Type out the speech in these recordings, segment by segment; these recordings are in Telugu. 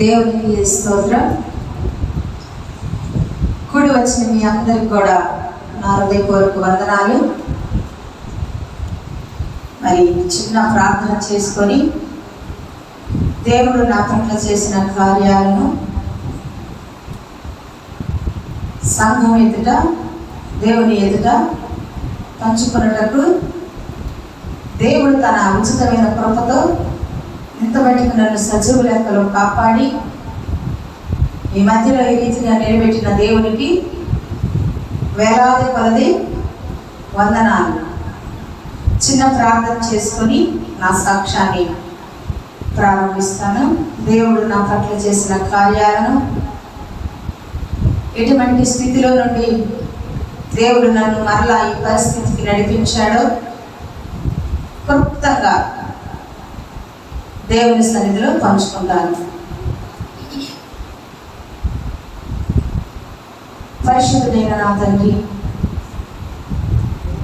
దేవునికి స్తోత్రం. కూడి వచ్చిన మీ అందరికి కూడా నా హృదయపూర్వక వందనాలు. మరి చిన్న ప్రార్థన చేసుకొని దేవుడు నా పట్ల చేసిన కార్యాలను సంఘం ఎదుట దేవుని ఎదుట పంచుకున్నటకు దేవుడు తన ఉచితమైన కృపతో ఇంతవరకు నన్ను సజీవ లెక్కలో కాపాడి ఈ మధ్యలో ఈ రీతిగా నిలబెట్టిన దేవునికి వేలాది కొలది వందనాలు. చిన్న ప్రార్థన చేసుకొని నా సాక్ష్యాన్ని ప్రారంభిస్తాను. దేవుడు నా పట్ల చేసిన కార్యాలను ఎటువంటి స్థితిలో నుండి దేవుడు నన్ను మరలా ఈ పరిస్థితికి నడిపించాడో క్లుప్తంగా దేవుని సన్నిధిలో పంచుకుంటాను. పరిశుద్ధుడైన నా తండ్రి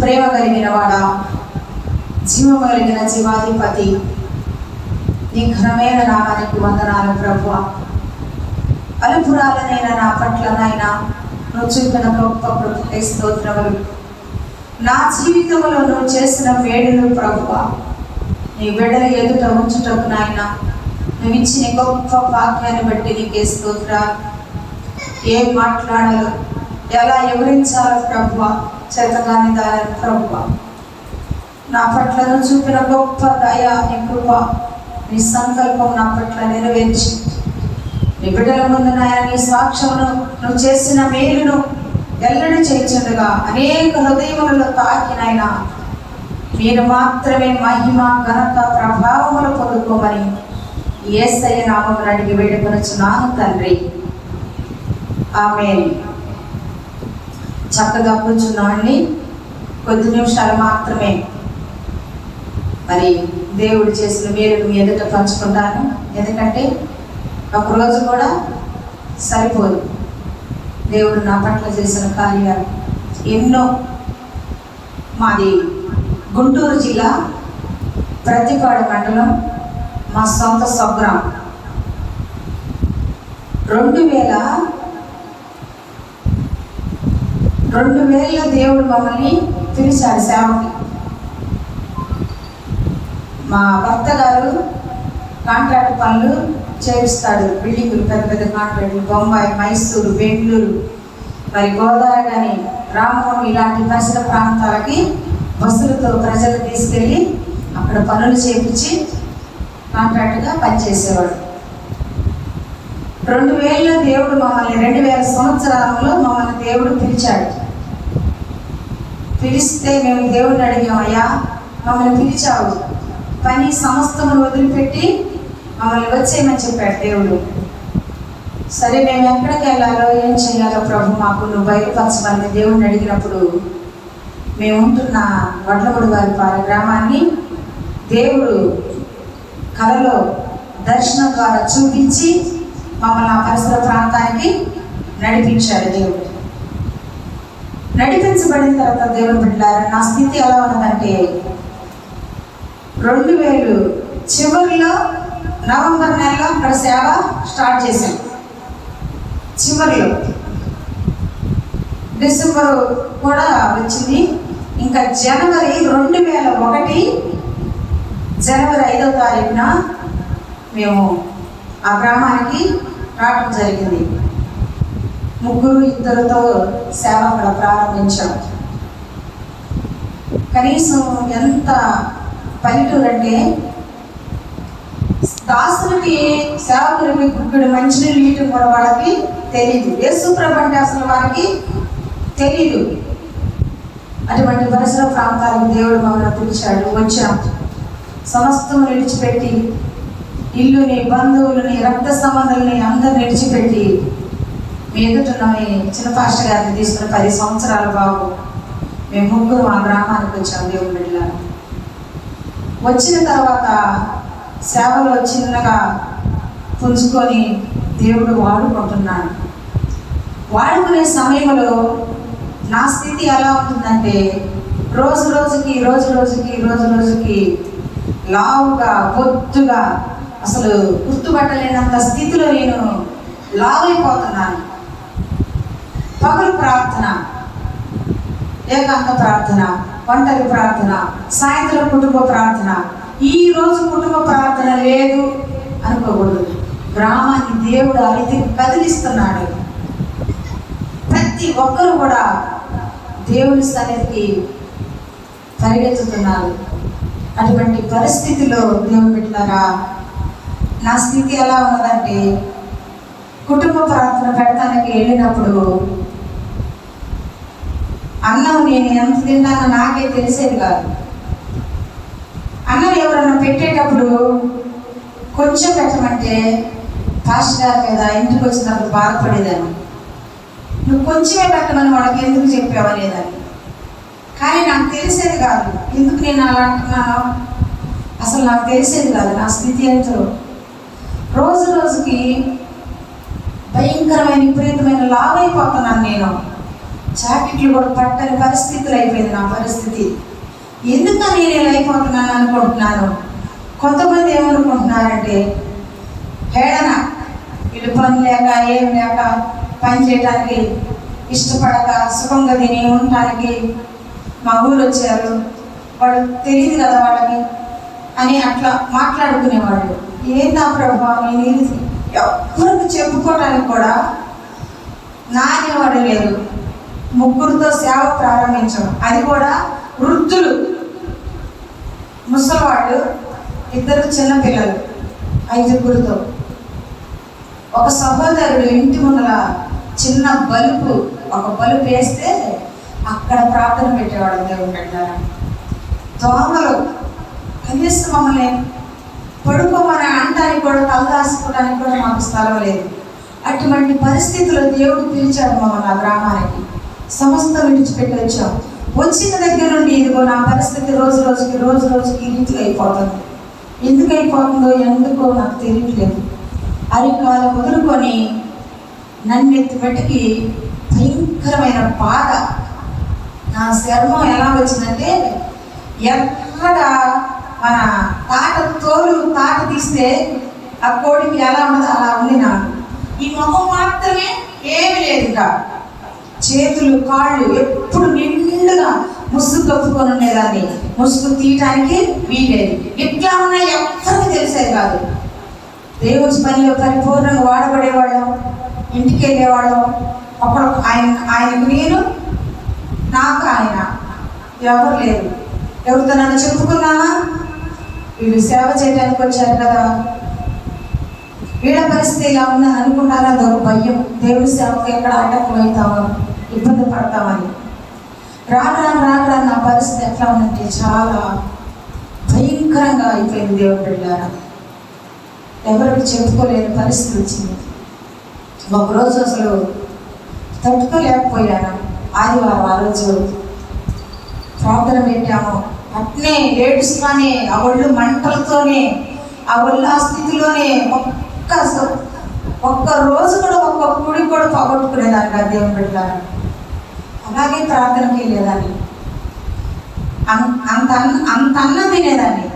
ప్రేమ కలిగిన వాడ జీవం కలిగిన జీవాధిపతి నీ ఘనమైన నామానికి వందనాలు ప్రభు. అలుపురాలనైనా నా పట్లనైనా నువ్వు చూపిన గొప్ప ప్రభుత్వ స్తోత్రములు. నా జీవితంలో నువ్వు చేసిన వేడులు ప్రభువా నీ బిడ్డలు ఎదుట ఉంచుటకు నాయన. నువ్వు ఇచ్చిన గొప్ప వాక్యాన్ని బట్టి నీకే స్తోత్రాలు ఏం మాట్లాడాలో ఎలా వివరించాలో ప్రభు చేతగాని దాని ప్రభు నా పట్ల నువ్వు చూపిన గొప్ప దయ నీ కృప నీ సంకల్పం నా పట్ల నెరవేర్చి. నీ బిడ్డల ముందు నాయన నీ సాక్ష్యమును నువ్వు చేసిన మేలును ఎల్లడి చేయించుండగా అనేక హృదయములలో తాకినైనా మీరు మాత్రమే మహిమ ఘనత ప్రభావములు పొందుకోమని ఏసయ్య నామమును అడిగి వేడుకొనొచ్చున్నాను తండ్రి. ఆమె చక్కగా కూర్చున్నామండి. కొద్ది నిమిషాలు మాత్రమే. మరి దేవుడు చేసిన మీరు మీ ఎదుట పంచుకుంటాను. ఎందుకంటే ఒకరోజు కూడా సరిపోదు. దేవుడు నా పట్ల చేసిన కార్యాలు ఎన్నో. మాది గుంటూరు జిల్లా ప్రతిపాడు మండలం మా సొంత స్వగ్రామం రెండు వేల రెండు వేల దేవుడు మమ్మల్ని పిలిచాడు సేవకి. మా భర్త గారు కాంట్రాక్ట్ పనులు చేయిస్తాడు బిల్డింగులు పెద్ద పెద్ద కాంట్రాక్టులు బొంబాయి మైసూరు బెంగళూరు మరి గోదావరి కానీ రామవరం ఇలాంటి పరిసర ప్రాంతాలకి బస్సులతో ప్రజలు తీసుకెళ్ళి అక్కడ పనులు చేపించి కాంట్రాక్ట్గా పనిచేసేవాడు. రెండు వేలలో దేవుడు మమ్మల్ని రెండు వేల సంవత్సరాలలో మమ్మల్ని దేవుడు పిలిచాడు. పిలిస్తే మేము దేవుడిని అడిగామయ్యా మమ్మల్ని పిలిచావు. పని సమస్తమును వదిలిపెట్టి మమ్మల్ని వచ్చేయమని చెప్పాడు దేవుడు. సరే మేము ఎక్కడికి వెళ్ళాలో ఏం చేయాలో ప్రభు మాకు నువ్వు బయలుపరచమని దేవుడిని అడిగినప్పుడు మేము ఉంటున్న గారి వారి పాల గ్రామాన్ని దేవుడు కలలో దర్శనం ద్వారా చూపించి మమ్మల్ని ఆ పరిసర ప్రాంతానికి నడిపించాడు దేవుడు. నడిపించబడిన తర్వాత దేవుడు పెట్టారు నా స్థితి ఎలా ఉన్నదంటే రెండు వేలు చివరిలో నవంబర్ నెలలో అక్కడ సేవ స్టార్ట్ చేశాం. చివరిలో. డిసెంబర్ కూడా వచ్చింది. ఇంకా జనవరి రెండు వేల ఒకటి జనవరి ఐదో తారీఖున మేము ఆ గ్రామానికి రావడం జరిగింది. ముగ్గురు ఇద్దరితో సేవ అక్కడ ప్రారంభించాం. కనీసం ఎంత పల్లెటూరు అంటే దాసులకి సేవకులకి గుడ్డు మంచినీళ్ళు ఇటు కూడా వాళ్ళకి తెలియదు యేసుప్రభు అంటే అసలు వారికి తెలియదు అటువంటి పరిసర ప్రాంతాలకు దేవుడు మమ్మల్ని పిలిచాడు వచ్చాం. సమస్తం విడిచిపెట్టి ఇల్లుని బంధువులని రక్త సంబంధాలని అందరు విడిచిపెట్టి మీ ఎదుట మీ చిన్న పాస్టర్ గారిని తీసుకున్న పది సంవత్సరాల బాబు మేము ముగ్గురు మా గ్రామానికి వచ్చాం దేవుని బిడ్డలారా. వచ్చిన తర్వాత సేవలో చిన్నగా పుంజుకొని దేవుడు వాడుకుంటున్నాడు. వాడుకునే సమయంలో నా స్థితి ఎలా ఉంటుందంటే రోజు రోజుకి రోజు రోజుకి రోజు రోజుకి లావుగా బొత్తుగా అసలు గుర్తుపట్టలేనంత స్థితిలో నేను లావైపోతున్నాను. పగలు ప్రార్థన ఏకాంత ప్రార్థన ఒంటరి ప్రార్థన సాయంత్రం కుటుంబ ప్రార్థన ఈ రోజు కుటుంబ ప్రార్థన లేదు అనుకోకూడదు. గ్రామాన్ని దేవుడు అయితే కదిలిస్తున్నాడు. ప్రతి ఒక్కరు కూడా దేవుని సన్నిధికి పరిగెత్తుతున్నారు. అటువంటి పరిస్థితిలో దేవుని పెట్టినారా? నా స్థితి ఎలా ఉన్నదంటే కుటుంబ ప్రార్థన పెడతానికి వెళ్ళినప్పుడు అన్నం నేను ఎంత తిన్నానో నాకే తెలిసేది కాదు. అన్నం ఎవరన్నా పెట్టేటప్పుడు కొంచెం పెట్టమంటే పాస్టర్ గారి మీద ఇంటికి వచ్చినప్పుడు బాధపడేదాన్ని. నువ్వు కొంచెమే పెట్టమని వాళ్ళకి ఎందుకు చెప్పావనేదాన్ని కానీ నాకు తెలిసేది కాదు. ఎందుకు నేను అలా అంటున్నానో? అసలు నాకు తెలిసేది కాదు. నా స్థితి ఎంతో. రోజు రోజుకి భయంకరమైన విపరీతమైన లావ్ అయిపోతున్నాను నేను. జాకెట్లు కూడా పట్టని పరిస్థితులు అయిపోయింది నా పరిస్థితి. ఎందుకని నేను ఇలా అయిపోతున్నాను అనుకుంటున్నాను? కొంతమంది ఏమనుకుంటున్నారంటే హేళన వీళ్ళు పని లేక ఏం లేక పనిచేయడానికి ఇష్టపడక సుఖంగా తిని ఉండటానికి మా ఊరు వచ్చారు. వాడు తెలియదు కదా వాళ్ళకి అని అట్లా మాట్లాడుకునేవాళ్ళు. ఏందా ప్రభా నేను ఇది ఎవరికి చెప్పుకోవడానికి కూడా నానేవాడు లేదు. ముగ్గురితో సేవ ప్రారంభించాం. అది కూడా వృద్ధులు. ముసలివాళ్ళు ఇద్దరు చిన్నపిల్లలు ఐదుగురితో. ఒక సహోదరుడు ఇంటి ముందర చిన్న బలుపు ఒక బలుపు వేస్తే అక్కడ ప్రార్థన పెట్టేవాడు దేవుడు పెట్టారా దోమలు కనీసం మమ్మల్ని పడుకోమని అంటానికి కూడా తలదాసుకోవడానికి కూడా మాకు స్థలం లేదు. అటువంటి పరిస్థితుల్లో దేవుడు పిలిచాడు మమ్మల్ని ఆ గ్రామానికి. సమస్త విడిచిపెట్టి వచ్చాం. వచ్చిన దగ్గర నుండి ఇదిగో నా పరిస్థితి రోజు రోజుకి రోజు రోజుకి ఈ అయిపోతుంది. ఎందుకు అయిపోతుందో ఎందుకో నాకు తెలియట్లేదు. అరికాలు వదులుకొని నన్ను ఎత్తిపెట్టుకి భయంకరమైన బాధ. నా చర్మం ఎలా వచ్చిందంటే ఎక్కడ మన తాట తోలు తాట తీస్తే ఆ కోడికి ఎలా ఉన్నదో అలా ఉంది నాకు ఈ ముఖం మాత్రమే ఏమి లేదు ఇంకా. చేతులు కాళ్ళు ఎప్పుడు నిండుగా ముసుగు కప్పుకొని ఉండేదాన్ని. ముసుగు తీయటానికి వీలేదు ఇట్లా ఉన్నా ఎవరికి తెలిసేది కాదు. దేవుడి పనిలో పరిపూర్ణంగా వాడబడేవాళ్ళం. ఇంటికి వెళ్ళేవాళ్ళం అప్పుడు ఆయన ఆయనకు నేను నాకు ఆయన ఎవరు లేరు. ఎవరితో నన్ను చెప్పుకున్నానా వీళ్ళు సేవ చేయడానికి వచ్చారు కదా. వీళ్ళ పరిస్థితి ఇలా ఉందని అనుకున్నారా? అదొక భయం. దేవుడి సేవకు ఎక్కడ ఆటంకం అవుతామో ఇబ్బంది పడతామని రాను రాను రాను రాను నా పరిస్థితి ఎట్లా ఉందంటే చాలా భయంకరంగా అయిపోయింది దేవుడు వెళ్ళారా ఎవరికి చెప్పుకోలేని పరిస్థితి వచ్చింది. ఒకరోజు అసలు తట్టుకోలేకపోయాను. ఆదివారం ఆ రోజు ప్రార్థన పెట్టాము. అట్నే ఏడుస్తానే ఆ ఒళ్ళు మంటలతోనే ఆ ఒళ్ళు ఆ స్థితిలోనే ఒక్క ఒక్క రోజు కూడా ఒక్క కుడి కూడా పోగొట్టుకునేదాన్ని ఆ దేవుని బిడ్డలారా. అలాగే ప్రార్థనకి వెళ్ళేదాన్ని. అంత అన్న- అంత అన్నం తినేదాన్ని.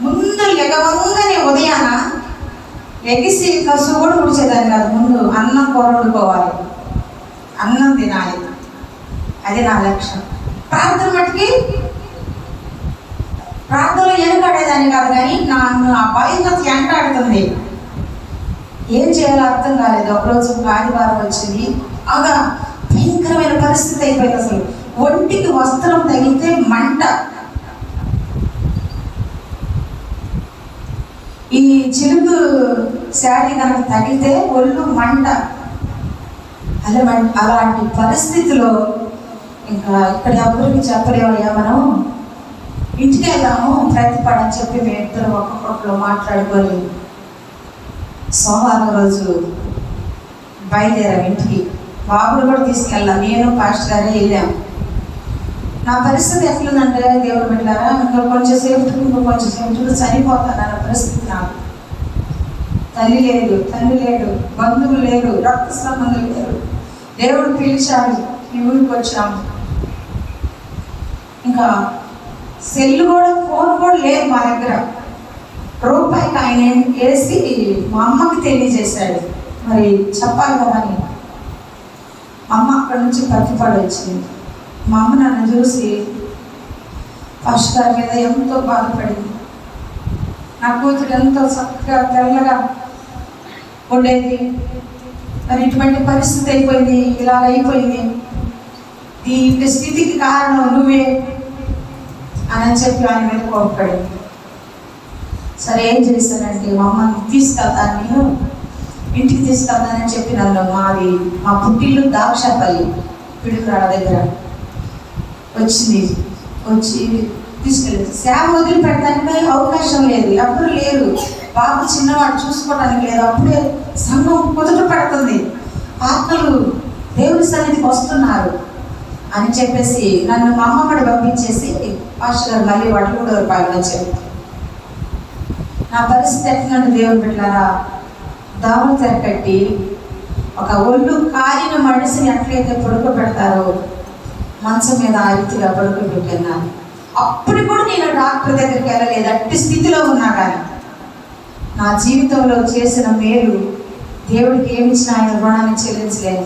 ముందు లెగవంగానే ఉదయాన ఎగిసి కసు కూడా ఉడిచేదాన్ని కాదు. ముందు అన్నం కూర వండుకోవాలి అన్నం తినాలి. అది నా లక్ష్యం. ప్రార్థన మట్టుకి ప్రార్థనలో ఎనుకాడేదాన్ని కాదు కానీ నన్ను ఆ భయంకత ఎంటాడుతుంది ఏం చేయాలో అర్థం కాలేదు. ఒకరోజు ఆదివారం వచ్చింది. అగా భయంకరమైన పరిస్థితి అయిపోయింది అసలు. ఒంటికి వస్త్రం తగిలితే మంట ఈ చిలుకు శారీ కనుక తగిలితే ఒళ్ళు మంట. అలా అలాంటి పరిస్థితిలో ఇంకా ఇక్కడ ఎవరికి చెప్పలేమయ్యా మనం? ఇంటికి వెళ్దాము ప్రతిపడని చెప్పి మేము ఇద్దరు ఒక్కొక్కరు మాట్లాడుకొని సోమవారం రోజు బయలుదేరాం ఇంటికి. బాబుని కూడా తీసుకెళ్ళాం నేను పాస్టర్ గారే వెళ్ళాం. నా పరిస్థితి ఎట్లుందంటే దేవుడు పెట్టారా ఇంకా కొంచెం సేపు ఇంకా కొంచెం సేపు చనిపోతాను నా పరిస్థితి నాకు. తల్లి లేదు తండ్రి లేడు బంధువులు లేరు రక్త సంబంధులు లేరు. దేవుడు పిలిచాడు ఈ ఊరికి వచ్చాము ఇంకా సెల్ కూడా ఫోన్ కూడా లేదు మా దగ్గర. రూపాయికి ఆయన వేసి మా అమ్మకి తెలియజేశాడు. మరి చెప్పాలి కదా అని. అమ్మ అక్కడి నుంచి పత్తిపాడు వచ్చింది. మా అమ్మ నన్ను చూసి ఫస్ట్ దాని మీద ఎంతో బాధపడింది. నా కూతురు ఎంతో చక్కగా తెల్లగా ఉండేది. మరి ఇటువంటి పరిస్థితి అయిపోయింది ఇలా అయిపోయింది. ఈ స్థితికి కారణం నువ్వే అని చెప్పి ఆయన మీద కోపడింది సరే ఏం చేశానంటే మా అమ్మని తీసుకెళ్తాను నేను ఇంటికి తీసుకెళ్తానని చెప్పి నన్ను మాది మా పుట్టిల్లు దాక్షాపల్లి పిడుగురాడ దగ్గర వచ్చింది. వచ్చి తీసుకెళ్ళి సేవ వదిలిపెట్టడానికి అవకాశం లేదు. ఎవ్వరు లేరు. బాబు చిన్నవాడు చూసుకోవడానికి లేదు. అప్పుడే సంఘం కుదుట పడుతుంది. ఆత్మలు దేవుని సన్నిధికి వస్తున్నారు అని చెప్పేసి నన్ను మా అమ్మమ్మడి పంపించేసి పాస్టర్ గారు మళ్ళీ వడ్లు రూపాయలు వచ్చారు. నా పరిస్థితి ఎట్లంటే దేవుని పెట్టారా దావులు తెరకట్టి ఒక ఒళ్ళు కాలిన మనిషిని ఎట్లయితే పడుకోబెడతారో మంచం మీద ఆ రీతిగా పడుకోబెట్టినాను అప్పుడు కూడా నేను డాక్టర్ దగ్గరికి వెళ్ళలేదు. అట్టి స్థితిలో ఉన్నా కానీ నా జీవితంలో చేసిన మేలు దేవుడికి ఏమి ఇచ్చిన ఆయన రుణాన్ని చెల్లించలేదు.